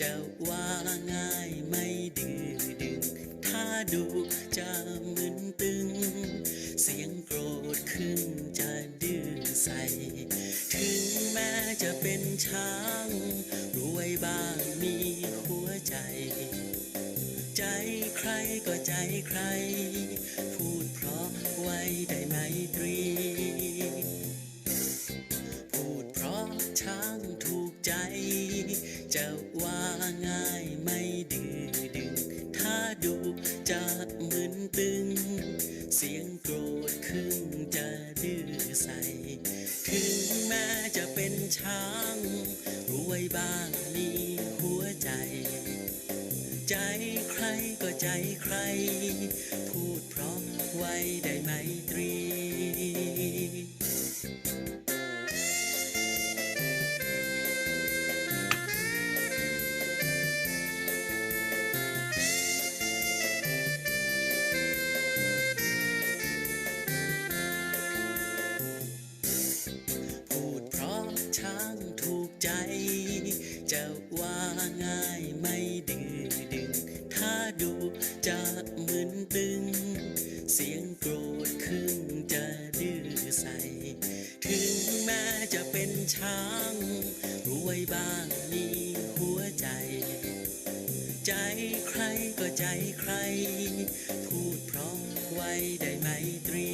จะว่าง่ายไม่ดื้อดึง ถ้าดูจะมึนตึง เสียงโกรธขึ้นจะดื้อใส ถึงแม้จะเป็นช้าง รวยบ้างมีหัวใจ ใจใครก็ใจใคร จะว่าง่ายไม่ดื้อดึง ถ้าดูจะมึนตึง เสียงโกรธขึ้นจะดื้อใส ถึงแม้จะเป็นช้าง รวยบ้างมีหัวใจ ใจใครก็ใจใครพู ดูจะเหมือนตึง เสียงโกรธขึ้นจะดื้อใส ถึงแม้จะเป็นช้างรวยบ้างมีหัวใจ ใจใครก็ใจใคร พูดพร้อมไว้ได้ไหมตรี